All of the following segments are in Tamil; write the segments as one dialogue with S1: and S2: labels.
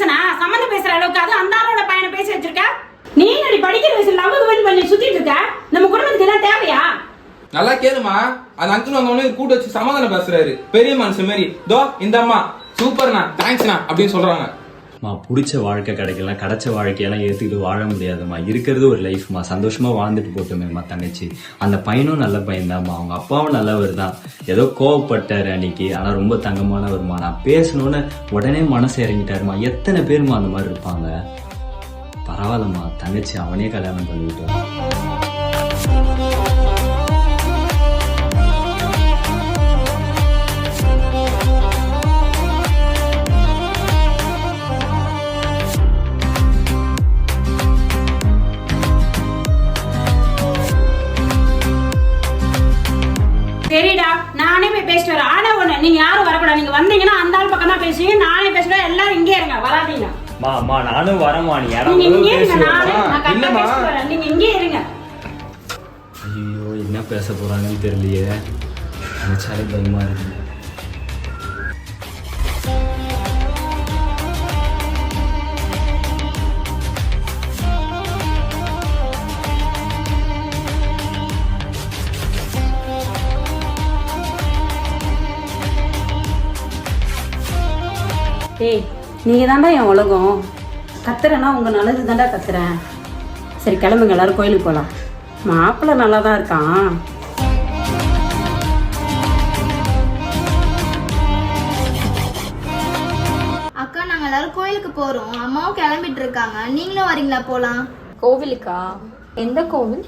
S1: மனுஷனா சம்மந்தம் பேசுற அளவுக்கு அது அந்த ஆளோட பையனை பேசி வச்சிருக்க? நீ என்னடி படிக்கிற வயசுல லவ் பண்ணி பண்ணி சுத்திட்டு இருக்க? நம்ம குடும்பத்துக்கு எல்லாம் தேவையா?
S2: நல்லா கேளுமா. அந்த அங்கிள் வந்தவொடனே கூட்டு வச்சு சமாதானம் பேசுறாரு. பெரிய மனுஷன் மாதிரி தோ இந்த அம்மா சூப்பர்ண்ணா தேங்க்ஸ்ண்ணா அப்படின்னு சொல்றாங்க.
S3: மா பிடிச்ச வாழ்க்கை கிடைக்கலாம் கிடைச்ச வாழ்க்கையெல்லாம் ஏற்றுக்கிட்டு வாழ முடியாதும்மா இருக்கிறது ஒரு லைஃப்மா சந்தோஷமாக வாழ்ந்துட்டு போட்டோமேம்மா தங்கச்சி. அந்த பையனும் நல்ல பையன்தாம்மா அவங்க அப்பாவும் நல்லவர் தான். ஏதோ கோவப்பட்டார் அன்னைக்கு. ஆனால் ரொம்ப தங்கமானவருமா. நான் பேசணும்னு உடனே மனசு இறங்கிட்டாருமா. எத்தனை பேருமா அந்த மாதிரி இருப்பாங்க? பரவாயில்லம்மா. தங்கச்சி அவனே கல்யாணம்
S1: பண்ணிவிட்டான் பேசுவீங்க நானே பேசுவேன் எல்லாரும் இங்கே இருங்க வராதீங்க.
S3: மா அம்மா நானும் வரமா நீ
S1: நீங்க இங்கே இருங்க நானே? நான் கரெக்டா
S2: இல்லம்மா.
S1: பேசிட்டு வரேன். நீங்க இங்கே இருங்க.
S3: ஐயோ என்ன பேச போறாங்கன்னு தெரியலையே. நினைச்சாலே பயமா இருக்கு.
S1: டேய் நீங்க தாண்டா என் உலகம். கத்துறேன்னா உங்க நல்லது தாண்டா கத்துறேன். சரி கிளம்புங்க எல்லாரும் கோயிலுக்கு போகலாம் மாப்பிள்ளை நல்லா தான் இருக்கான்.
S4: அக்கா நாங்க எல்லாரும் கோயிலுக்கு போறோம். அம்மாவும் கிளம்பிட்டு இருக்காங்க. நீங்களும் வரீங்களா? போலாம்.
S5: கோவிலுக்கா? எந்த கோவில்?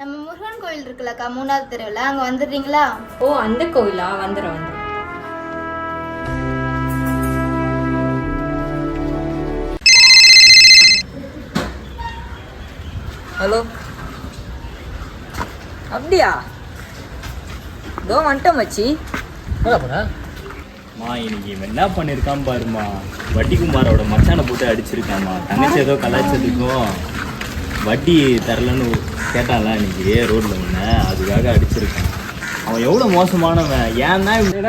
S4: நம்ம முருகன் கோயில் இருக்குல்லக்கா மூணாவது தெருவில். அங்க வந்துடுறீங்களா?
S5: ஓ அந்த கோவிலா? வந்துடுறேன் வந்துடுறேன்
S6: ஹலோ. அப்படியா? இதோ வந்துட்டோம் மச்சி.
S3: மா இன்னைக்கு இவன் என்ன பண்ணிருக்கான் பாருமா வட்டி குமாரோட மச்சானை போட்டு அடிச்சிருக்காமா தங்கச்சி ஏதோ கலாய்ச்சதுக்கும் வட்டி தரலன்னு கேட்டான்ல இன்னைக்கு ரோட்ல உன்ன. அதுக்காக அடிச்சிருக்கான். அவன் எவ்வளவு மோசமானவன்? ஏன் தான் இவன்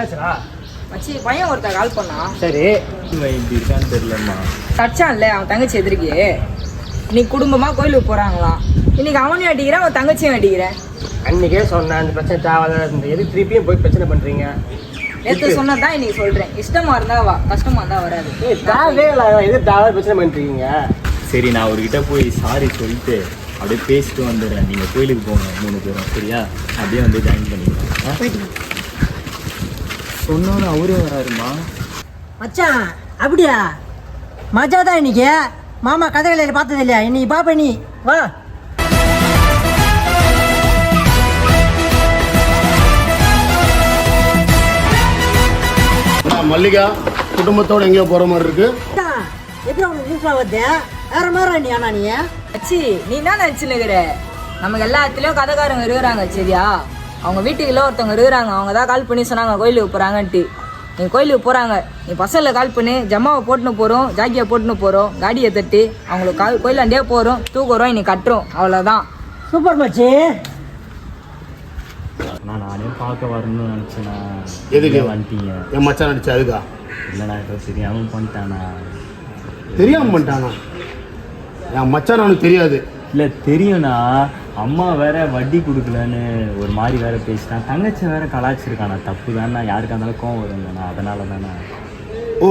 S6: மச்சி பையன் ஒருத்தன் கால் பண்ணான்.
S3: சரி. இவன் இப்படி இருக்கான்னு தெரியலம்மா.
S6: தச்சான்ல அவன் தங்கச்சி எதிர்க்கே. இன்னைக்கு குடும்பமா கோயிலுக்கு போறாங்களாம் இன்னைக்கு அவனையும் அடிக்கிறேன் அவன் தங்கச்சியும் அடிக்கிறேன்
S7: அன்னைக்கே சொன்னேன் அந்த பிரச்சனை தேவையில்ல இந்த எது திருப்பியும் போய் பிரச்சனை பண்றீங்க?
S6: நேற்று சொன்னதான் இன்னைக்கு சொல்றேன். இஷ்டமா இருந்தா வா கஷ்டமா இருந்தா வராது.
S7: ஏய், தேவையே இல்லை எது தேவையில்ல பிரச்சனை பண்ணிருக்கீங்க
S3: சரி நான் அவர்கிட்ட போய் சாரி சொல்லிட்டு அப்படியே பேசிட்டு வந்துடுறேன். நீங்க கோயிலுக்கு போங்க மூணு பேரும் சரியா? அப்படியே வந்து ஜாயின் பண்ணிக்கலாம். சொன்னோன்னு அவரே வராருமா?
S8: மச்சான் அப்படியா? மஜா தான் இன்னைக்கு? மாமா கதைகளை பார்த்தது இல்லையா? இன்னைக்கு பாப்ப நீ வா.
S9: மல்லிகா குடும்பத்தோட எங்கேயோ போற மாதிரி இருக்கு.
S8: எப்படி உனக்கு நியூஸ்ல வருது வேற மாதிரி நீ ஆனா நீ?
S6: மச்சி நீ தான் நினச்சினுக்கிற நமக்கு எல்லா இடத்துலயும் கதைக்காரங்க இருக்கிறாங்க சரியா? அவங்க வீட்டுக்குள்ள ஒருத்தவங்க இருக்கிறாங்க. அவங்க தான் கால் பண்ணி சொன்னாங்க கோயிலுக்கு போறாங்கன்ட்டு. நீ கோயிலுக்கு போறாங்க. நீ பசங்களை கால் பண்ணி. ஜம்மாவை போட்டுன்னு போறோம். ஜாக்கியை போட்டுன்னு போறோம். காடியை தட்டி அவங்களுக்கு கால் கோயிலாண்டே போறோம். தூக்குறோம். நீ கட்டுறோம். அவ்வளோதான்
S8: சூப்பர் மச்சி.
S3: நான் நானே பார்க்க வரணும்னு நினச்சேண்ணா.
S9: எதுக்கு?
S3: வந்துட்டீங்க.
S9: என் மச்சான் அடிச்சா அதுக்கா?
S3: இல்லைண்ணா ஏதோ தெரியாமல் பண்ணிட்டானா
S9: தெரியாம பண்ணிட்டானா? என் மச்சான் அவனுக்கு தெரியாது.
S3: இல்லை தெரியும்ண்ணா. அம்மா வேற வட்டி கொடுக்கலன்னு ஒரு மாதிரி வேற பேசிட்டான் தங்கச்சி வேற கலாய்ச்சிருக்கானா? தப்பு தானே யாருக்கா இருந்தாலும் கோவம் வருங்கண்ணா அதனால தானே
S9: ஓ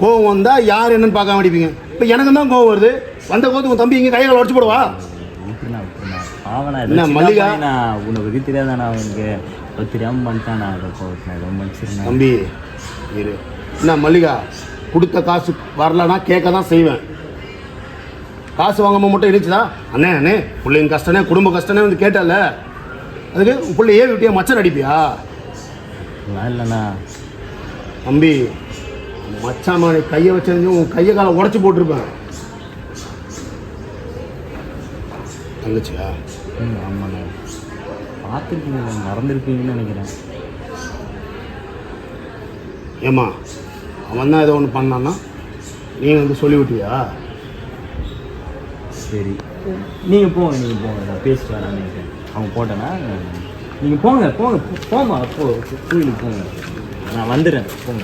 S9: கோவம் வந்தா யார் என்னன்னு பார்க்காம அடிப்பீங்க? இப்போ எனக்கு தான் கோவம் வருது. வந்த கோவத்துக்கு உன் தம்பி இங்கே கைகளை உடச்சு போடுவா?
S3: இப்படிண்ணா இப்படிண்ணா பாவனா
S9: என்ன, மல்லிகா?
S3: பையனா, உனக்கு பற்றி தெரியாதாண்ணா அவனுக்கு? தெரியாமல் பண்ணிட்டானா? அதை கோவத்தில் ஏதோ மன்னிச்சிருந்தேன்
S9: தம்பி இரு. என்ன மல்லிகா கொடுத்த காசு வரலன்னா கேட்க தான் செய்வேன். காசு வாங்காம மட்டும் இருந்துச்சுதா அண்ணே அண்ணே பிள்ளைங்க கஷ்டனே குடும்ப கஷ்டனே வந்து கேட்டல அதுக்கு பிள்ளை ஏன் விட்டியா மச்சான் அடிப்பியா?
S3: இல்லைண்ணா.
S9: தம்பி மச்சான் மேலே கையை வச்சிருந்து உன் கையை காலை உடச்சி போட்டிருப்பேன். தங்கச்சியா?
S3: ம் ஆமாண்ணா. பார்த்துருப்பீங்க மறந்துருப்பீங்கன்னு நினைக்கிறேன்.
S9: ஏம்மா அவன் தான் ஏதோ ஒன்று பண்ணான்னா நீ வந்து சொல்லி விட்டியா
S3: சரி. நீங்கள் போங்க நீங்கள் போங்க. நான் பேசிட்டு வரேன் நினைக்கிறேன் அவங்க போட்டேன்னா நீங்கள் போங்க போங்க போங்க போம்மா போ கோயிலுக்கு போங்க. நான் வந்துடுறேன் போங்க.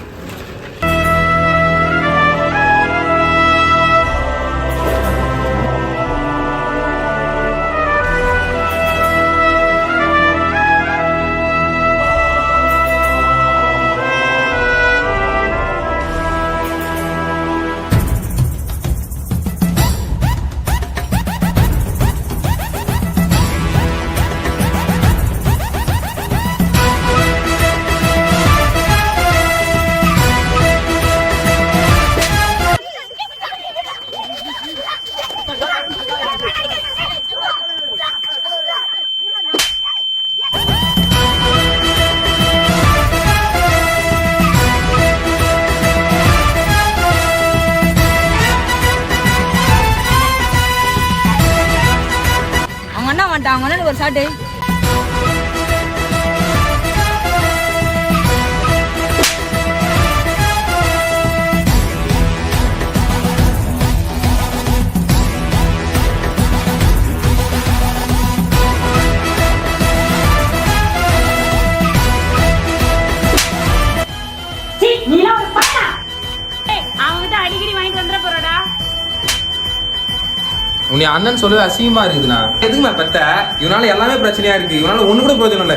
S2: அண்ணன் சொல்லவே அசிங்கமா இருக்குதுண்ணா. எதுக்குண்ணா பெத்த இவனால எல்லாமே பிரச்சனையா இருக்கு. இவனால ஒண்ணு கூட பிரயோஜனம் இல்ல.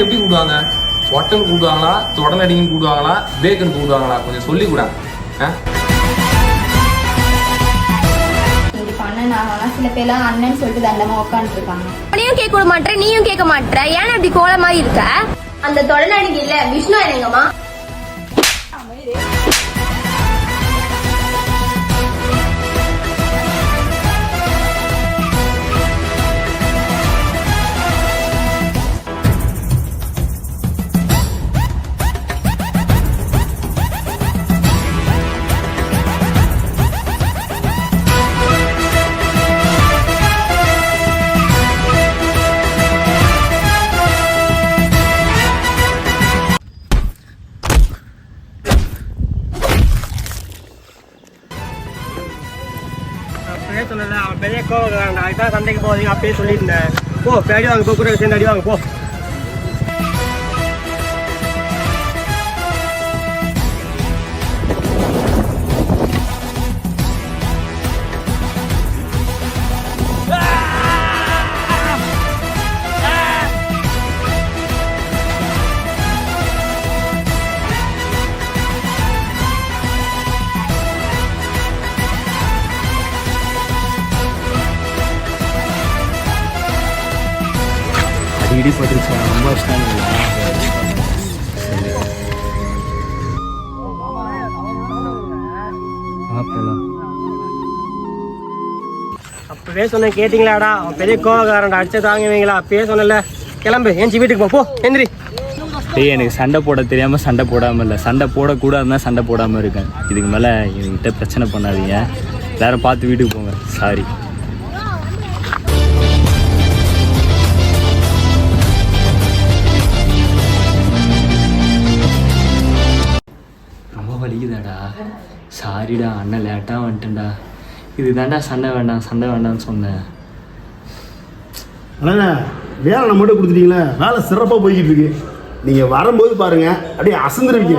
S2: எப்படி கூப்பிடுவாங்க? ஒட்டன் கூப்பிடுவாங்களா? தொடனடிங்கன்னு கூப்பிடுவாங்களா? பேக்குன்னு கூப்பிடுவாங்களா? கொஞ்சம் சொல்லி கூட.
S4: சில பேர்லாம் அண்ணன் சொல்லிட்டு தண்டமா உட்காந்துருக்காங்க
S10: நீயும் கேட்க விட மாட்டேற நீயும் கேட்க மாட்டேற. ஏன் இப்படி கோல மாதிரி இருக்க? அந்த தொடநடிகை இல்ல விஷ்ணு என்னங்கம்மா?
S7: அப்பவே சொன்னல அவன் பெரிய கோவக்காரன்டா. அதுதான் சண்டைக்கு போகாதீங்க அப்பயே சொல்லியிருந்தேன். போ பேடி வாங்க போக்குற சேர்ந்து அடி வாங்க போ.
S3: அடிக்கடி பட்டுருச்சு. ரொம்ப வருஷம்
S7: அப்பவே சொன்னேன் கேட்டிங்களாடா? அவன் பெரிய கோவக்காரன்டா. அடிச்ச தாங்குவீங்களா? அப்பயே சொன்னல கிளம்பு. ஏஞ்சி வீட்டுக்கு போ. எந்திரி
S3: டேய் எனக்கு சண்டை போட தெரியாம சண்டை போடாம இல்லை. சண்டை போடக்கூடாதுன்னா சண்டை போடாம இருக்கேன். இதுக்கு மேல என்கிட்ட பிரச்சனை பண்ணாதீங்க. எல்லாரும் பார்த்து வீட்டுக்கு போங்க. சாரி சாரிடா அண்ணன் லேட்டாக வந்துட்டேன்டா. இதுதான்டா சண்டை வேண்டாம் சண்டை வேண்டாம்னு சொன்னேன்.
S9: அண்ணா வேலை நம்ம மட்டும் கொடுத்துட்டீங்களே? வேலை சிறப்பாக போய்கிட்டு இருக்கு. நீங்கள் வரும்போது பாருங்க அப்படியே அசந்துருவீங்க.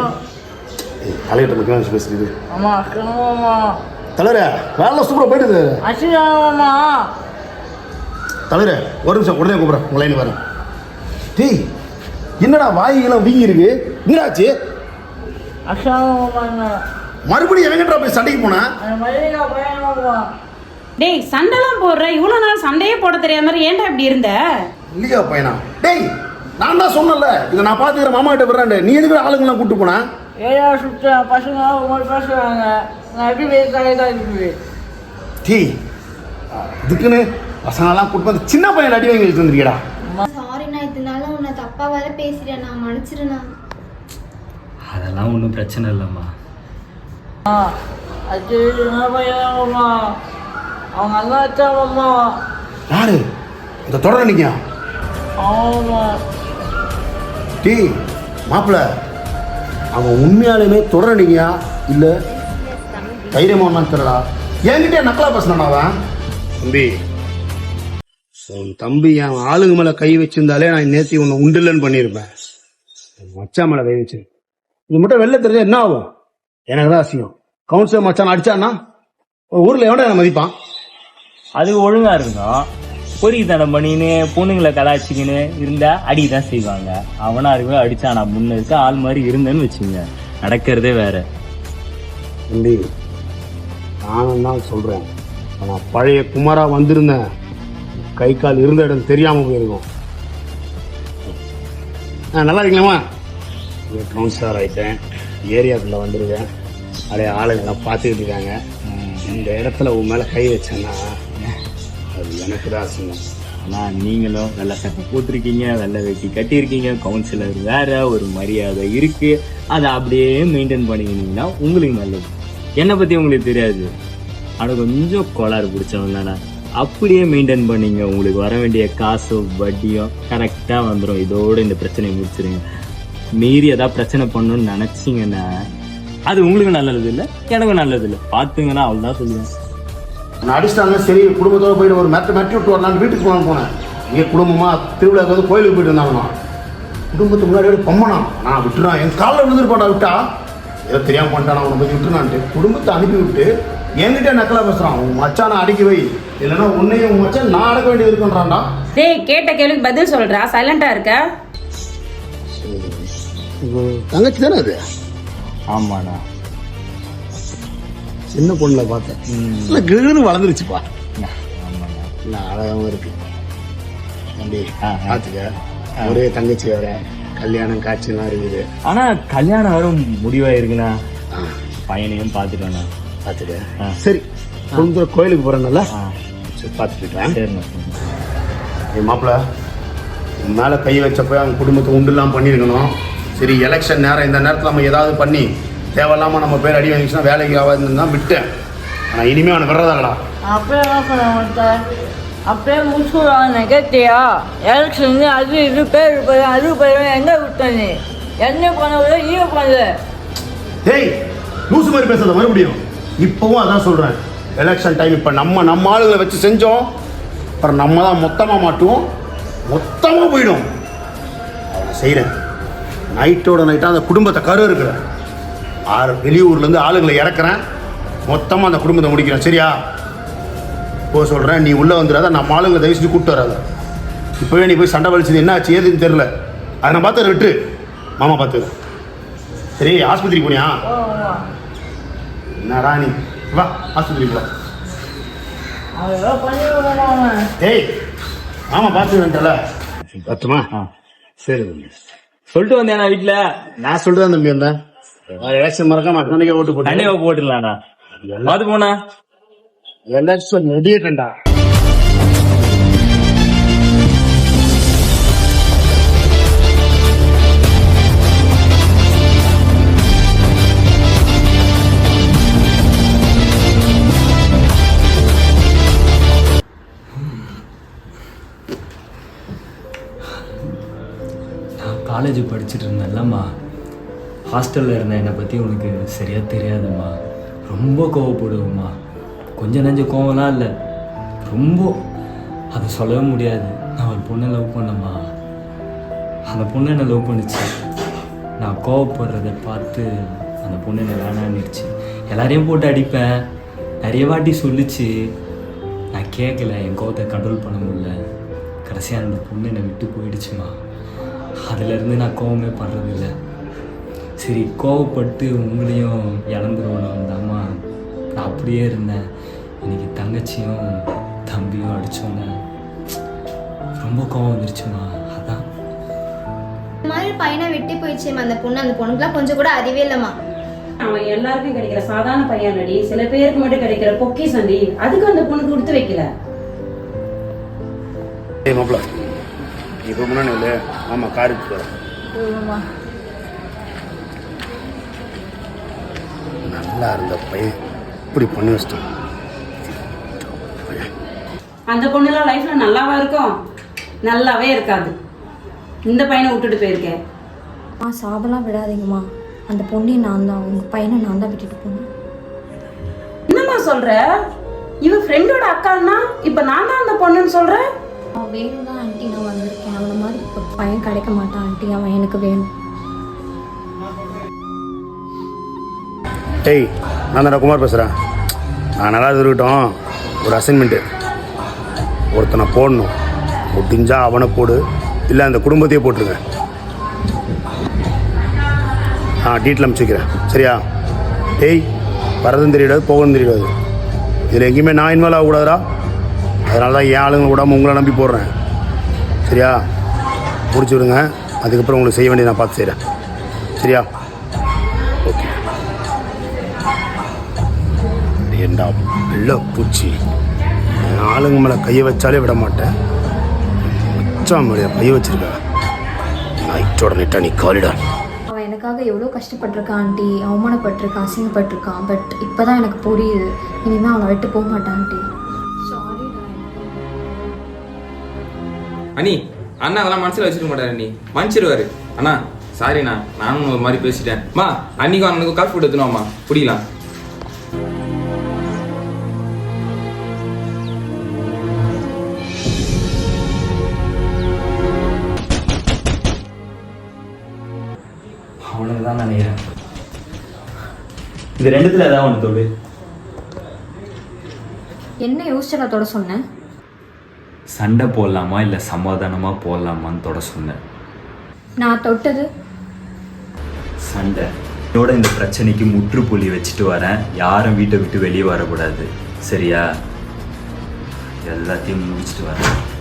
S9: தலையிட்ட முக்கியம் பேசுறது தலைவரே வேலை சூப்பராக
S6: அசிங்கமாமா
S9: தலைவரே ஒரு நிமிஷம் உடனே கூப்பிட்றேன். உங்களை லைன் வரேன். டேய் என்னடா வாய்கெல்லாம் வீங்கி இருக்கு என்னடாச்சு
S6: அசிங்கமாமா
S9: மறுபடியும் எவங்கிட்ட போய் சண்டைக்கு போனா?
S1: டேய் சண்டைலாம் போடுற. இவ்வளோ நாள் சண்டையே போட தெரியாத மாதிரி ஏன்டா இப்படி இருந்த?
S9: இல்லையா பையனா டேய் நான் தான் சொன்னேன்ல இதை நான் பார்த்துக்கிறேன் மாமா கிட்ட விடுறேன் நீ எதுக்கு ஆளுங்கெல்லாம் கூப்பிட்டு போனா?
S6: ஏழா சுத்த பசங்க ஒரு பேசுறாங்க. நான் எப்படி தான் இருக்குது.
S9: டேய் இதுக்குன்னு பசங்கெல்லாம் கூப்பிட்டு வந்து சின்ன பையன் அடி வாங்கி வச்சுட்டு வந்திருக்கீடா
S4: சாரி நான் இதனால உன்னை தப்பா வேற பேசிட்டேன் நான் மன்னிச்சிருண்ணா.
S3: அதெல்லாம் ஒன்றும் பிரச்சனை இல்லைம்மா.
S6: அவங்க அண்ணா
S9: யாரு இந்த தொடர நிற்கா டீ மாப்பிள்ள அவன் உண்மையாலுமே தொடர நிற்கியா இல்லை தைரியமா தெரியலா என்கிட்ட நக்கலா பேசினானா அவன்? தம்பி உன் தம்பி என் ஆளுங்க மேலே கை வச்சிருந்தாலே நான் நேத்தி உன்னை உண்டில்லன்னு பண்ணியிருப்பேன் என் மேலே கை வச்சு இது மட்டும் வெளில தெரிஞ்சா என்ன ஆகும்? எனக்கு தான் அசியம் கவுன்சிலர் மச்சான் அடிச்சான்னா ஊரில் எவன்டா என்ன மதிப்பான்?
S3: அதுக்கு ஒழுங்கா இருந்தோம் பொறித்தனம் பண்ணின்னு பொண்ணுங்களை கலாய்ச்சிக்கின்னு இருந்தா அடி தான் செய்வாங்க. அவனா இருக்கவே அடிச்சா நான் முன்ன இருக்க ஆள் மாதிரி இருந்தேன்னு வச்சுங்க. நடக்கிறதே வேற.
S9: தம்பி நானும் தான் சொல்கிறேன் நான் பழைய குமாரா வந்திருந்தேன் கை கால் இருந்த இடம் தெரியாமல் போயிருக்கும். ஆ நல்லா இருக்கலாமா கவுன்சிலர் ஆகிட்டேன் ஏரியாக்குள்ளே வந்திருக்கேன். அப்படியே ஆளுங்கெல்லாம் பார்த்துக்கிட்டு இருக்காங்க. இந்த இடத்துல உன் மேலே கை வச்சேன்னா அது எனக்கு தான் அசிங்கம்.
S3: ஆனால் நீங்களும் வெள்ளை சட்டை போட்டிருக்கீங்க வெள்ளை வெட்டி கட்டியிருக்கீங்க கவுன்சிலர் வேறு ஒரு மரியாதை இருக்குது அதை அப்படியே மெயின்டைன் பண்ணிக்கினீங்கன்னா உங்களுக்கு நல்லது. என்னை பற்றி உங்களுக்கு தெரியாது. ஆனால் கொஞ்சம் கோளாறு பிடிச்சவங்க தானே. அப்படியே மெயின்டைன் பண்ணிங்க. உங்களுக்கு வர வேண்டிய காசும் வட்டியும் கரெக்டாக வந்துடும் இதோடு இந்த பிரச்சனையை முடிச்சிருங்க. மீறி ஏதாவது பிரச்சனை பண்ணணும்னு நினச்சிங்கன்னா அது உங்களுக்கு நல்லது இல்லை? எனக்கும் நல்லது இல்லை. பார்த்துங்கன்னா அவ்வளோதான் சொல்லுவேன்
S9: நான் அடிச்சிட்டாங்க சரி குடும்பத்தோட போயிட்டு ஒரு மெட்ட மெட்டி விட்டு வரலான்னு வீட்டுக்கு போகலான்னு போனேன். இங்கே குடும்பமா திருவிழாக்கு வந்து கோயிலுக்கு போயிட்டு இருந்தாங்கண்ணா குடும்பத்துக்கு முன்னாடி பொம்மனா. நான் விட்டுறான். என் காலில் விழுந்துருப்பாடா விட்டா. ஏதோ தெரியாம பண்ணிட்டான் அவனை பற்றி விட்டுனான்ட்டு குடும்பத்தை அனுப்பி விட்டு என்கிட்ட நக்கலா பேசுறான். உன் மச்சானை அடக்கி வை. இல்லைன்னா உன்னையும் உன் மச்சான் நான் அடக்க வேண்டியது இருக்குன்றான்டா
S1: டேய் கேட்ட கேள்விக்கு பதில் சொல்றா. சைலண்டா இருக்க.
S9: தங்கச்சி தானே அது?
S3: ஆமாண்ணா.
S9: சின்ன பொண்ணுல பார்த்தேன். இல்லை கிழு வளர்ந்துருச்சுப்பா. இல்லை அழகாகவும் இருக்கு. தம்பி பார்த்துக்க. ஒரே தங்கச்சி வேற. கல்யாணம் காட்சிலாம் இருக்குது.
S3: ஆனால் கல்யாணம் வரும் முடிவாயிருக்குண்ணா. பையனையும் பார்த்துட்டோண்ணா
S9: பார்த்துக்க. சரி குடும்பத்தோட கோயிலுக்கு போகிறேன்னால சரி பார்த்துக்கிட்டேன்
S3: சரிண்ணா.
S9: என் மாப்பிள்ள மேலே கை வச்சப்போ அவங்க குடும்பத்தை உண்டுலாம் பண்ணியிருக்கணும். சரி எலெக்ஷன் நேரம் இந்த நேரத்தில் நம்ம ஏதாவது பண்ணி தேவையில்லாமல் நம்ம பேர் அடி வாங்கிச்சுன்னா வேலைக்கு ஆகாதுன்னு தான் விட்டேன். ஆனால் இனிமேல் அவனை விடுறதாங்களா
S6: அப்படியே முடிச்சுடுவாங்க கேட்டியா எலெக்ஷன் அது இது பேர் போய் அது போய் எங்க விட்ட நீ? என்ன பண்ணல ஈ பண்ணல?
S9: டேய் லூசு மாதிரி பேசுறத மறுபடியும். இப்போவும் அதான் சொல்கிறேன் எலெக்ஷன் டைம் இப்போ நம்ம நம்ம ஆளுங்களை வச்சு செஞ்சோம். அப்புறம் நம்ம தான் மொத்தமாக மாட்டுவோம். மொத்தமாக போயிடும். செய்கிறேன் நைட்டோட நைட்டாக அந்த குடும்பத்தை கரு இருக்கிறேன் ஆறு வெளியூர்லேருந்து ஆளுங்களை இறக்குறேன். மொத்தமாக அந்த குடும்பத்தை முடிக்கிறேன். சரியா? இப்போ சொல்கிறேன் நீ உள்ளே வந்துடாத. நம்ம ஆளுங்களை தயவு செஞ்சு கூப்பிட்டு வராத. இப்போவே நீ போய் சண்டை வலிச்சது என்ன ஆச்சு? ஏதுன்னு தெரில அதை நான் பார்த்து விட்டு மாமா பார்த்து. சரி ஆஸ்பத்திரி போனியா? என்னடா நீ? வா ஆஸ்பத்திரி போ
S6: அதெல்லாம் பண்ணி விடுவாங்க
S9: ஏய் மாமா பார்த்துக்கிறேன்ல பத்துமா? சரி தம்பி.
S3: சொல்லிட்டு வந்தேண்ணா வீட்டில்
S9: நான் சொல்றேன் தம்பி வந்தேன் எலெக்ஷன் மறக்காம அக்கௌண்ட்டுக்கே ஓட்டு போட்டு
S3: கண்டிப்பாக போட்டுடலாண்ணா பார்த்து போண்ணா
S9: எலெக்ஷன் ரெடியேட்டா
S3: காலேஜ் படிச்சுட்டு இருந்தேன்லம்மா. ஹாஸ்டலில் இருந்த என்னை பற்றி உனக்கு சரியாக தெரியாதும்மா. ரொம்ப கோவப்படுவோம்மா. கொஞ்சம் நெஞ்ச கோவம்லாம் இல்லை. ரொம்ப. அதை சொல்லவே முடியாது. நான் ஒரு பொண்ணை லவ் பண்ணம்மா. அந்த பொண்ணு என்னை லவ் பண்ணுச்சு. நான் கோவப்படுறத பார்த்து அந்த பொண்ணு என்னை வேணான்னுச்சு எல்லாரையும் போட்டு அடிப்பேன். நிறைய வாட்டி சொல்லிச்சு. நான் கேட்கல. என் கோவத்தை கண்ட்ரோல் பண்ண முடியல. கடைசியாக அந்த பொண்ணு என்னை விட்டு போயிடுச்சுமா அதுலேருந்து நான் கோவமே படுறதில்ல சரி கோவப்பட்டு உங்களையும் இழந்துருவோம் அந்த அம்மா நான் அப்படியே இருந்தேன். இன்னைக்கு தங்கச்சியும் தம்பியும் அடிச்சோன்னே ரொம்ப கோவம் வந்துருச்சுமா? அதான்.
S4: இந்த மாதிரி பையனை விட்டு போயிடுச்சேம்மா அந்த பொண்ணு. அந்த பொண்ணுக்குலாம் கொஞ்சம் கூட அறிவே இல்லைம்மா.
S1: அவன் எல்லாருக்கும் கிடைக்கிற சாதாரண பையன் அடி சில பேருக்கு மட்டும் கிடைக்கிற பொக்கி சண்டி அதுக்கு அந்த பொண்ணுக்கு கொடுத்து வைக்கல.
S9: இப்போ முன்னாடி இல்லை ஆமா காருக்கு போகிறேன் நல்லா இருந்த பையன். இப்படி பண்ணி வச்சிட்டான்.
S1: அந்த பொண்ணுலாம் லைஃப்ல நல்லாவா இருக்கும்? நல்லாவே இருக்காது. இந்த பையனை விட்டுட்டு போயிருக்கேன்.
S5: அம்மா சாபெல்லாம் விடாதீங்கம்மா. அந்த பொண்ணையும் நான் தான். உங்கள் பையனை நான் தான் விட்டுட்டு போனேன்.
S1: என்னம்மா சொல்ற? இவ ஃப்ரெண்டோட அக்கான்னா? இப்ப நான் தான் அந்த பொண்ணுன்னு சொல்றேன்
S5: அவன் வேணும் தான் ஆண்டி நான் வந்திருக்கேன். பையன் கிடைக்க மாட்டான் ஆண்டி. அவன் எனக்கு வேணும்.
S9: டேய் நான் தான் குமார் பேசுகிறேன் நான் நல்லா இருக்கட்டும். ஒரு அசைன்மெண்ட்டு ஒருத்தனை போடணும். முடிஞ்சா அவனை போடு. இல்லை அந்த குடும்பத்தையே போட்டுருங்க. ஆ டீட்டில் அமைச்சுக்கிறேன். சரியா? டேய் வரதும் தெரியாது போகணும் தெரியாது. இதில் எங்கேயுமே நான் இன்வால்வ் ஆகக்கூடாதுரா அதனால தான் என் ஆளுங்களை விடாமல் உங்களை நம்பி போடுறேன். சரியா? முடிச்சு விடுங்க அதுக்கப்புறம் உங்களுக்கு செய்ய வேண்டியது நான் பார்த்து செய்கிறேன் சரியா? ஓகே. ஏண்டா வெள்ள பூச்சி? ஆளுங்க மேலே கையை வச்சாலே விட மாட்டேன். மச்சான் மேலே கையை வச்சிருக்க? நைட்டோட நைட்டா நீ காலிடா.
S5: அவன் எனக்காக எவ்வளோ கஷ்டப்பட்டிருக்கான் ஆண்டி. அவமானப்பட்டிருக்கான் அசிங்கப்பட்டிருக்கான். பட் இப்போ தான் எனக்கு புரியுது. இனிமேல் அவனை விட்டு போக மாட்டான் ஆண்டி. சாரி
S2: அண்ணி அண்ணா அதெல்லாம் மனசுல வச்சுக்க மாட்டாரு அண்ணி. மன்னிச்சிருவாரு. அண்ணா சாரிண்ணா நானும் ஒரு மாதிரி பேசிட்டேன். மா அன்னைக்கும் அண்ணனுக்கு காஃபி போட்டு எடுத்துனோம்மா குடிக்கலாம்.
S3: அவ்வளவுதான் நினைக்கிறேன். இது ரெண்டுத்துல ஏதாவது ஒன்று தொடு.
S5: என்ன யோசிச்சடா தொட சொன்னேன்
S3: சண்டை போடலாமா இல்லை சமாதானமா போடலாமான்னு தொட சொன்னேன்.
S5: நான் தொட்டது.
S3: சண்டை. இதோட இந்த பிரச்சனைக்கு முற்றுப்புள்ளி வச்சுட்டு வரேன். யாரும் வீட்டை விட்டு வெளியே வரக்கூடாது. சரியா? எல்லாத்தையும் முடிச்சுட்டு வரேன்.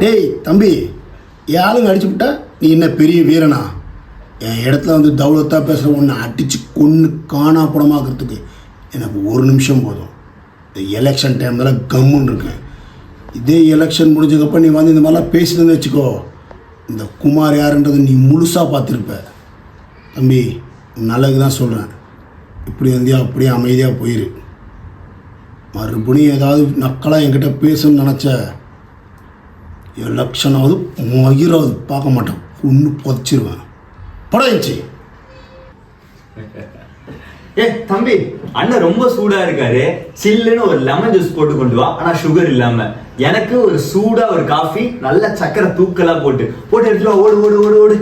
S9: டேய் தம்பி யாரும் அடிச்சு விட்டா நீ என்ன பெரிய வீரனா? என் இடத்துல வந்து தௌலத்தாக பேசுகிற ஒன்று அடித்து கொன்று காணா படமாக்குறதுக்கு எனக்கு ஒரு நிமிஷம் போதும். இந்த எலெக்ஷன் டைமில் கம்முன்னு இருக்கேன். இதே எலெக்ஷன் முடிஞ்சதுக்கப்புறம் நீ வந்து இந்த மாதிரிலாம் பேசினேன்னு வச்சுக்கோ. இந்த குமார் யாருன்றது நீ முழுசாக பார்த்துருப்ப. தம்பி நல்லது தான் சொல்கிறேன் இப்படி வந்தியா அப்படியே அமைதியாக போயிரு. மறுபடியும் ஏதாவது நக்கலாக என்கிட்ட பேசணும்னு நினச்ச எலெக்ஷனாவது மயிராவது பார்க்க மாட்டேன். ஒன்று புதைச்சிருவேன். படையிச்சு
S3: ஏ தம்பி அண்ணன் ரொம்ப சூடா இருக்காரு. சில்லுன்னு ஒரு லெமன் ஜூஸ் போட்டு கொண்டு வா. ஆனா சுகர் இல்லாம. எனக்கு ஒரு சூடா ஒரு காஃபி நல்ல சக்கரை தூக்கலா போட்டு. போட்டு எடுத்துட்டு ஓடு ஓடு ஓடு ஓடு.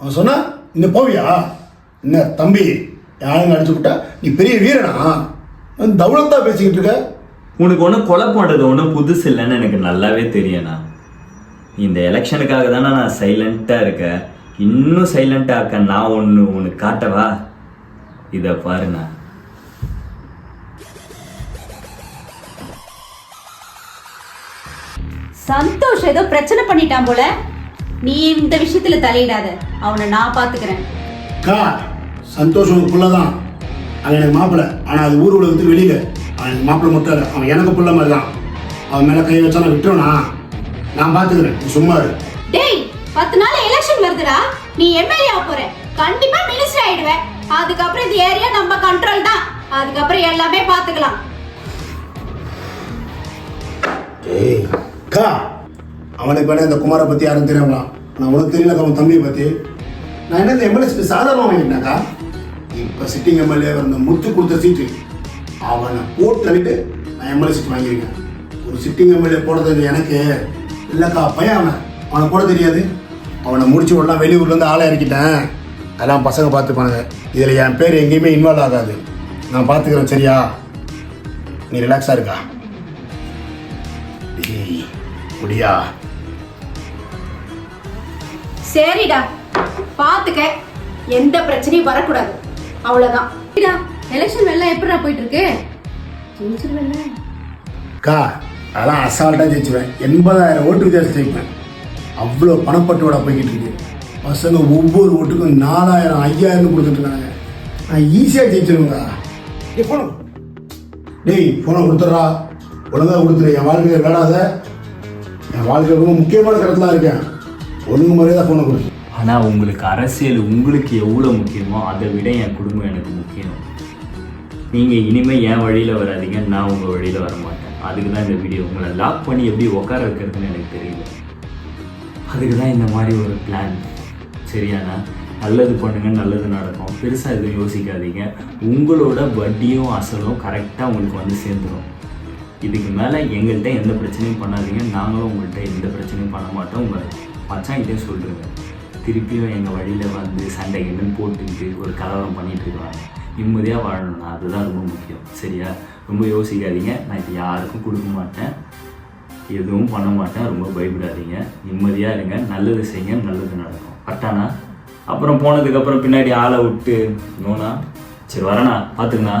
S9: அவன் சொன்னா இன்னும் போவியா? என்ன தம்பி யாருங்க அடிச்சு விட்டா? நீ பெரிய வீரனா? தௌலத்தா பேசிக்கிட்டு இருக்க.
S3: உனக்கு ஒன்றும் கொலை பண்றது ஒன்றும் புதுசு இல்லைன்னு எனக்கு நல்லாவே தெரியும்ண்ணா. இந்த எலெக்ஷனுக்காக தானே நான் சைலண்டா இருக்கேன். இன்னும் சைலண்டா இருக்க நான் ஒன்று உனக்கு காட்டவா? இதை பாருண்ணா.
S1: சந்தோஷ் ஏதோ பிரச்சனை பண்ணிட்டான் போல. நீ இந்த விஷயத்துல தலையிடாத. அவனை நான் பாத்துக்கிறேன்.
S9: கா சந்தோஷம் புள்ள தான் அவன் எனக்கு மாப்பிள்ளை ஆனால் அது ஊர் உலகத்துக்கு வெளியில. அவன் மாப்பிள்ளை இல்லை அவன் எனக்கு புள்ள மாதிரி தான். அவன் மேலே கை வச்சா விட்டுருவனா? நான் பார்த்துக்கிறேன் நீ சும்மா இரு.
S1: டேய் பத்து நாள் எலெக்ஷன் வருதுடா. நீ எம்எல்ஏ ஆக போற. கண்டிப்பா மினிஸ்டர் ஆயிடுவ அதுக்கப்புறம் இந்த ஏரியா நம்ம கண்ட்ரோல் தான். அதுக்கப்புறம் எல்லாமே பாத்துக்கலாம்.
S9: ஏய் கா அவனுக்கு வேணா இந்த குமாரை பற்றி யாரும் தெரியாமலா? நான் உனக்கு தெரியல அவன் தம்பியை பற்றி நான் என்ன இந்த எம்எல்ஏ சீட்டு சாதாரணமாக வாங்கிட்டேனாக்கா இப்போ சிட்டிங் எம்எல்ஏ இந்த முத்து கொடுத்த சீட்டு அவனை போட்டு தள்ளிட்டு நான் எம்எல்ஏ சீட் வாங்கியிருக்கேன். ஒரு சிட்டிங் எம்எல்ஏ போடுறது எனக்கு இல்லைக்கா பையன் அவன். அவனை போட தெரியாது. அவனை முடிச்சு விடலாம் வெளியூர்லேருந்து ஆளை இறக்கிட்டேன். அதெல்லாம் பசங்க பார்த்துப்பானுங்க. இதில் என் பேர் எங்கேயுமே இன்வால்வ் ஆகாது. நான் பார்த்துக்கிறேன் சரியா? நீ ரிலாக்ஸாக இருக்கா? முடியா?
S1: சரிடா. பார்த்துக்க. எந்த பிரச்சனையும் வரக்கூடாது. அவ்வளோதான் எலெக்ஷன் வெள்ளம் எப்படிடா போயிட்டு இருக்கு ஜெயிச்சிருவேல்ல.
S9: அக்கா அதெல்லாம் அசால்ட்டாக ஜெயிச்சுவேன் எண்பதாயிரம் ஓட்டு வித்தியாசம் ஜெயிப்பேன். அவ்வளோ பணப்பட்டுவோட போய்கிட்டு இருக்கு. பசங்க ஒவ்வொரு ஓட்டுக்கும் நாலாயிரம் ஐயாயிரம் கொடுத்துட்டு இருக்காங்க நான் ஈஸியாக ஜெயிச்சிருவேங்க டேய் டேய் போனை கொடுத்துட்றா. ஒழுங்காக கொடுத்துரு என் வாழ்க்கையை விளையாடாத. என் வாழ்க்கை ரொம்ப முக்கியமான கடத்தில் இருக்கேன். ஒழுங்கு முறையாக தான் ஃபோனை கொடுத்து.
S3: ஆனா உங்களுக்கு அரசியல் உங்களுக்கு எவ்வளவு முக்கியமோ அதை விட என் குடும்பம் எனக்கு முக்கியம். நீங்கள் இனிமேல் என் வழியில் வராதிங்க நான் உங்கள் வழியில் வர மாட்டேன் அதுக்கு தான் இந்த வீடியோ உங்களை லாக் பண்ணி எப்படி உட்கார வைக்கிறதுன்னு எனக்கு தெரியல. அதுக்கு தான் இந்த மாதிரி ஒரு பிளான் சரியாண்ணா? நல்லது பண்ணுங்க நல்லது நடக்கும். பெருசாக எதுவும் யோசிக்காதீங்க. உங்களோட வட்டியும் அசலும் கரெக்டாக உங்களுக்கு வந்து சேர்ந்துடும் இதுக்கு மேலே எங்கள்கிட்ட எந்த பிரச்சனையும் பண்ணாதீங்க. நாங்களும் உங்கள்கிட்ட எந்த பிரச்சனையும் பண்ண மாட்டோம். உங்கள் மச்சான்கிட்டே சொல்கிறேங்க திருப்பியும் எங்கள் வழியில் வந்து சண்டை என்னன்னு போட்டுக்கிட்டு ஒரு கலவரம் பண்ணிகிட்டு இருக்காங்க. நிம்மதியாக வாழணும்னா அதுதான் ரொம்ப முக்கியம். சரியா? ரொம்ப யோசிக்காதீங்க. நான் இப்போ யாருக்கும் கொடுக்க மாட்டேன். எதுவும் பண்ண மாட்டேன். ரொம்ப பயப்படாதீங்க. நிம்மதியாக இருங்க. நல்லது செய்யுங்க. நல்லது நடக்கும். பட்டானா அப்புறம் போனதுக்கப்புறம் பின்னாடி ஆளை விட்டு நோனா? சரி வரேண்ணா பார்த்துங்கண்ணா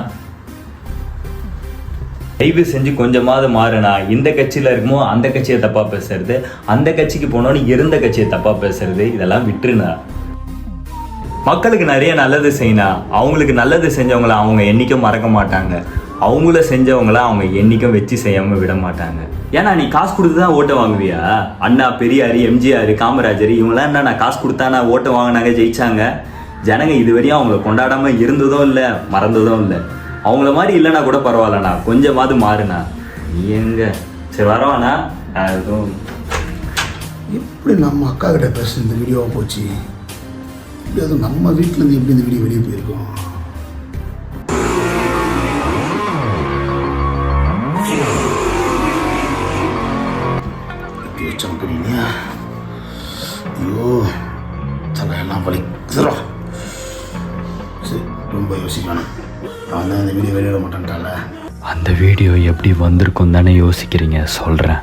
S3: தயவு செஞ்சு கொஞ்சமாவது மாறுண்ணா இந்த கட்சியில் இருக்குமோ அந்த கட்சியை தப்பாக பேசுறது அந்த கட்சிக்கு போனோன்னு இருந்த கட்சியை தப்பாக பேசுறது இதெல்லாம் விட்டுருண்ணா மக்களுக்கு நிறைய நல்லது செய்யணும் அவங்களுக்கு நல்லது செஞ்சவங்கள அவங்க என்றைக்கும் மறக்க மாட்டாங்க. அவங்கள செஞ்சவங்கள அவங்க என்றைக்கும் வச்சு செய்யாமல் விட மாட்டாங்க. ஏன்னா நீ காசு கொடுத்து தான் ஓட்டை வாங்குவியா? அண்ணா பெரியார் எம்ஜிஆர் காமராஜர் இவங்களாம் என்ன நான் காசு கொடுத்தா நான் ஓட்டை வாங்கினாங்க ஜெயிச்சாங்க? ஜனங்க இதுவரையும் அவங்கள கொண்டாடாமல் இருந்ததும் இல்லை மறந்ததும் இல்லை. அவங்கள மாதிரி இல்லைனா கூட பரவாயில்லண்ணா. கொஞ்சமாவது மாறுண்ணா. நீ எங்க? சரி வரவாண்ணா. அதுவும் எதுவும்
S9: எப்படி நம்ம அக்கா கிட்ட பேச இந்த வீடியோவை போச்சு. இப்படி அதுவும் நம்ம வீட்டிலேருந்து எப்படி இந்த வீடியோ வெளியே போயிருக்கோம்? எப்படி ஐயோ தலையெல்லாம் வலிக்கிறோம் சரி ரொம்ப யோசிக்கணும். அவன் தான் இந்த வீடியோ வெளியிட மாட்டேன்ட்டால.
S3: அந்த வீடியோ எப்படி வந்திருக்கும் தானே யோசிக்கிறீங்க சொல்கிறேன்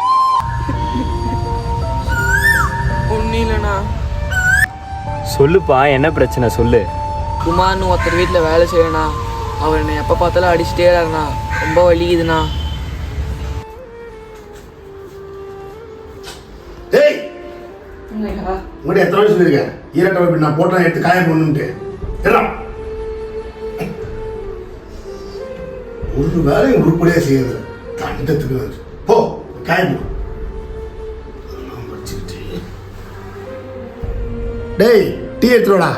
S3: சொல்லுப்பா என்ன பிரச்சனை சொல்லு.
S6: குமார்னு ஒருத்தர் வீட்டில் வேலை செய்யணா அவர் என்னை எப்போ பார்த்தாலும் அடிச்சுட்டே இருக்காருண்ணா ரொம்ப வலிக்குதுண்ணா.
S9: டேய்! உங்கள்கிட்ட எத்தனை வயசு சொல்லியிருக்கேன்? ஈரட்டை இப்படி நான் போட்டேன் எடுத்து காய பண்ணுன்ட்டு எல்லாம் ஒரு வேலையும் உருப்படியாக செய்யறது தண்டத்துக்கு. போ காய போடு. டேய் டீ எடுத்துருவாடா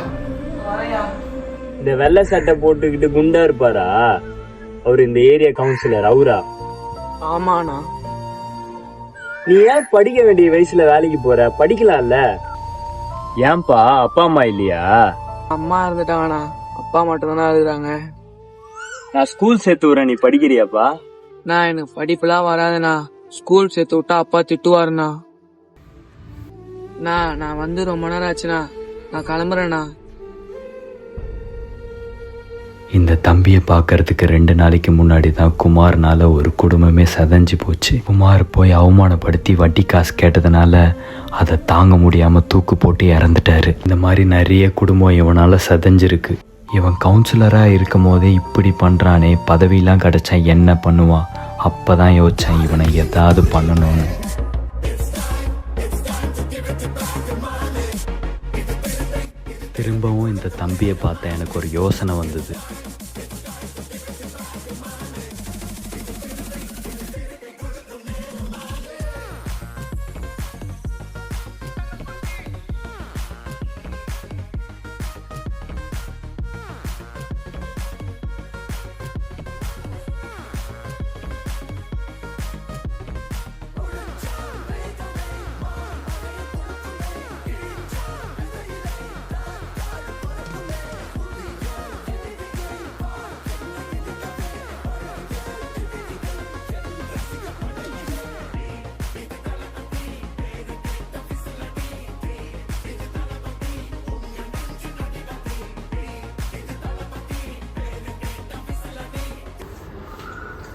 S3: இந்த வெள்ளை சட்டை போட்டுக்கிட்டு குண்டா இருப்பாரா? அவர் இந்த ஏரியா கவுன்சிலர் அவரா?
S6: ஆமாண்ணா.
S3: நீ ஏன் படிக்க வேண்டிய வயசுல வேலைக்கு போற? படிக்கலாம்ல. ஏன்பா அப்பா அம்மா இல்லையா?
S6: அம்மா இருந்துட்டாங்கண்ணா. அப்பா மட்டும்தானே இருக்கிறாங்க
S3: நான் ஸ்கூல் சேர்த்து விடுறேன் நீ படிக்கிறியாப்பா?
S6: நான் எனக்கு படிப்புலாம் வராதுண்ணா. ஸ்கூல் சேர்த்து விட்டா அப்பா திட்டுவாருண்ணா. அண்ணா நான் வந்து ரொம்ப நேரம் ஆச்சுண்ணா. நான் கிளம்புறேண்ணா.
S3: இந்த தம்பியை பார்க்கறதுக்கு ரெண்டு நாளைக்கு முன்னாடி தான் குமார்னால ஒரு குடும்பமே சதஞ்சு போச்சு. குமார் போய் அவமானப்படுத்தி வட்டி காசு கேட்டதுனால அதை தாங்க முடியாம தூக்கு போட்டு இறந்துட்டாரு. இந்த மாதிரி நிறைய குடும்பம் இவனால சதஞ்சிருக்கு. இவன் கவுன்சிலராக இருக்கும் போதே இப்படி பண்ணுறானே பதவியெல்லாம் கிடச்சா என்ன பண்ணுவான்? அப்போ தான் யோசிச்சேன் இவனை ஏதாவது பண்ணணும்னு. திரும்பவும் இந்த தம்பியை பார்த்த எனக்கு ஒரு யோசனை வந்தது.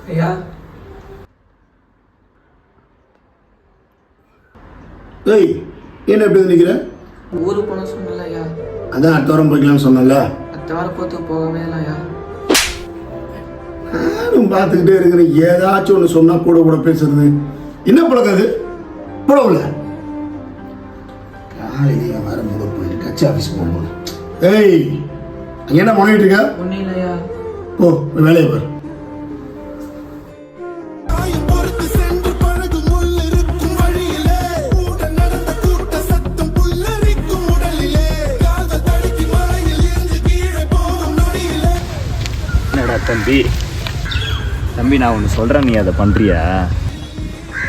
S6: ஐயா?
S9: டேய் என்ன எப்படி நிற்கிற
S6: ஊருக்கு போன சொன்னல ஐயா.
S9: அதான் அடுத்த வாரம் போய்க்கலாம்னு சொன்னல
S6: அடுத்த வாரம் போத்து போகவே இல்லை ஐயா.
S9: நானும் பார்த்துக்கிட்டே இருக்கிறேன். ஏதாச்சும் ஒன்று சொன்னால் கூட கூட பேசுறது. என்ன பழக்கம் அது? புடவுல. காலையிலேயே வர முத போயிட்டு கட்சி ஆஃபீஸ் போகும்போது ஏய் என்ன பண்ணிட்டு இருக்க?
S6: ஒன்றும் இல்லையா
S9: ஓ வேலையை பாரு.
S3: தம்பி. தம்பி நான் ஒன்று சொல்கிறேன் நீ அதை பண்ணுறியா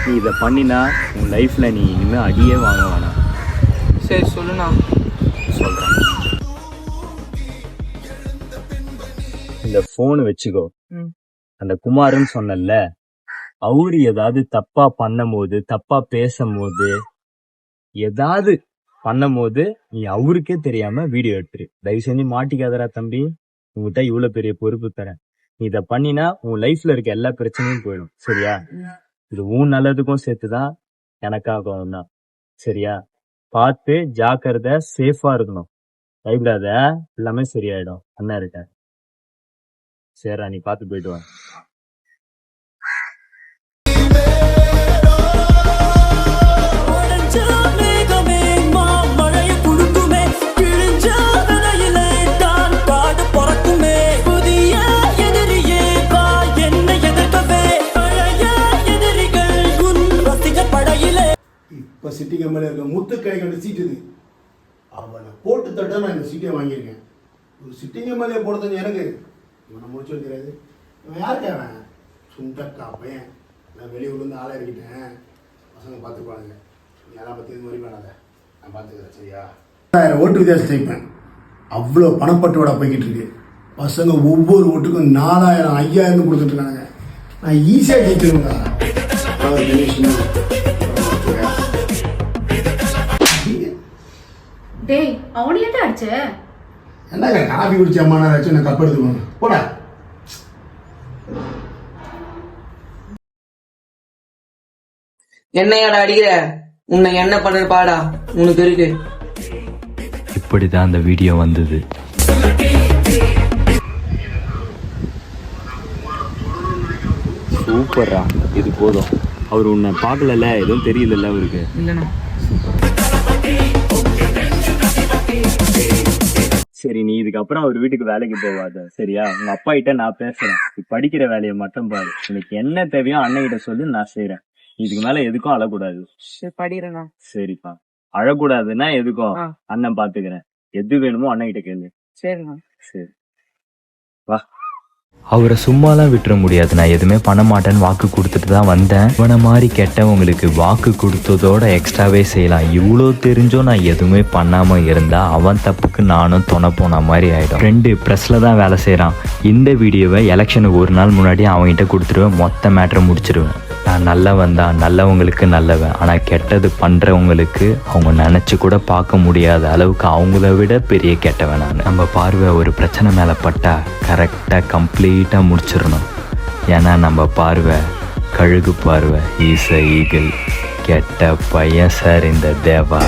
S3: நீ இதை பண்ணினா உன் லைஃப்பில் நீ இனிமேல் அடியே வாங்க வேணாம்.
S6: சரி சொல்லுண்ணா.
S3: சொல்கிறேன் இந்த ஃபோன் வச்சுக்கோ. அந்த குமாருன்னு சொன்னல அவரு ஏதாவது தப்பா பண்ணும்போது தப்பா பேசும்போது ஏதாவது பண்ணும்போது நீ அவருக்கே தெரியாம வீடியோ எடுத்துரு. தயவு செஞ்சு மாட்டிக்காதடா தம்பி. உங்ககிட்ட இவ்வளவு பெரிய பொறுப்பு தரேன். இதை பண்ணினா உன் லைஃப்ல இருக்க எல்லா பிரச்சனையும் போயிடும். சரியா? இது உன் நல்லதுக்கும் சேர்த்துதான் எனக்காகவும் தான் சரியா? பார்த்து ஜாக்கிரதை சேஃபா இருக்கணும். பயப்படாத எல்லாமே சரியாயிடும். அண்ணா இருக்க சரிடா நீ பார்த்து போயிட்டு வா.
S9: இப்போ சிட்டிங் எம்எல்ஏ இருக்க முத்துக்கை கண்டு சீட்டு இது. அவனை போட்டு தட்ட நான் இந்த சீட்டை வாங்கியிருக்கேன். ஒரு சிட்டிங் எம்எல்ஏ போடுறது எனக்கு? இவனை முடிச்சு வைக்கிறது இவன் யாருக்கு அவன் சுண்டக்கா பையன். நான் வெளியூர்லேருந்து ஆளை இறக்கிட்டேன். பசங்க பார்த்துக்குவானுங்க நீ அதெல்லாம் பற்றி இது மாதிரி வேணாத நான் பார்த்துக்கிறேன் சரியா? ஆயிரம் ஓட்டு வித்தியாசம் ஜெயிப்பேன் அவ்வளோ பணப்பட்டுவாடா போய்கிட்டு இருக்கு. பசங்க ஒவ்வொரு ஓட்டுக்கும் நாலாயிரம் ஐயாயிரம் கொடுத்துட்டு நான் ஈஸியாக ஜெயிச்சிருந்தேன்
S1: டேய் அவனு ஏன்டா அடிச்ச?
S9: என்னங்க காஃபி குடிச்ச அம்மா நான் வச்சு நான் கப் எடுத்துக்கோங்க போடா.
S6: என்னையாடா அடிக்கிற? உன்னை என்ன பண்ணுற பாடா? உனக்கு இருக்கு.
S3: இப்படி தான் அந்த வீடியோ வந்தது. சூப்பர்ரா. இது போதும். அவர் உன்னை பார்க்கலல்ல எதுவும் தெரியலல்ல அவருக்கு.
S6: இல்லைண்ணா.
S3: சரி நீ இதுக்கப்புறம் அவர் வீட்டுக்கு வேலைக்கு போவாத சரியா? உங்க அப்பா கிட்ட நான் பேசுறேன். படிக்கிற வேலையை மட்டும் பாரு. உனக்கு என்ன தேவையோ அண்ணன் கிட்ட சொல்லி நான் செய்றேன். இதுக்கு மேல எதுக்கும் அழக்கூடாது.
S6: படிக்கிறேண்ணா
S3: சரிப்பா. அழக்கூடாதுன்னா எதுக்கும். அண்ணன் பாத்துக்கிறேன். எது வேணுமோ அண்ணன் கிட்ட கேளு.
S6: சரிண்ணா
S3: சரி. வா. அவரை சும்மாலாம் விட்டுற முடியாது. நான் எதுவுமே பண்ண மாட்டேன்னு வாக்கு கொடுத்துட்டு தான் வந்தேன். இவனை மாதிரி கெட்டவங்களுக்கு வாக்கு கொடுத்ததோட எக்ஸ்ட்ராவே செய்யலாம். இவ்வளோ தெரிஞ்சோ நான் எதுவுமே பண்ணாமல் இருந்தால் அவன் தப்புக்கு நானும் துணை போன மாதிரி ஆகிடும் ரெண்டு ப்ரெஸ்ஸில் தான் வேலை செய்கிறான் இந்த வீடியோவை எலெக்ஷனுக்கு ஒரு நாள் முன்னாடி அவன்கிட்ட கொடுத்துருவேன். மொத்த மேட்ரை முடிச்சிருவேன். நான் நல்லவன் தான் நல்லவங்களுக்கு நல்லவன். ஆனால் கெட்டது பண்ணுறவங்களுக்கு அவங்க நினச்சி கூட பார்க்க முடியாத அளவுக்கு அவங்கள விட பெரிய கெட்டவன் நான். நம்ம பார்வை ஒரு பிரச்சனை மேலே பட்டா கரெக்டாக கம்ப்ளீட்டாக முடிச்சிடணும். ஏன்னா நம்ம பார்வை கழுகு பார்வை ஈச ஈகிள் கெட்ட பையன் சார் இந்த தேவா.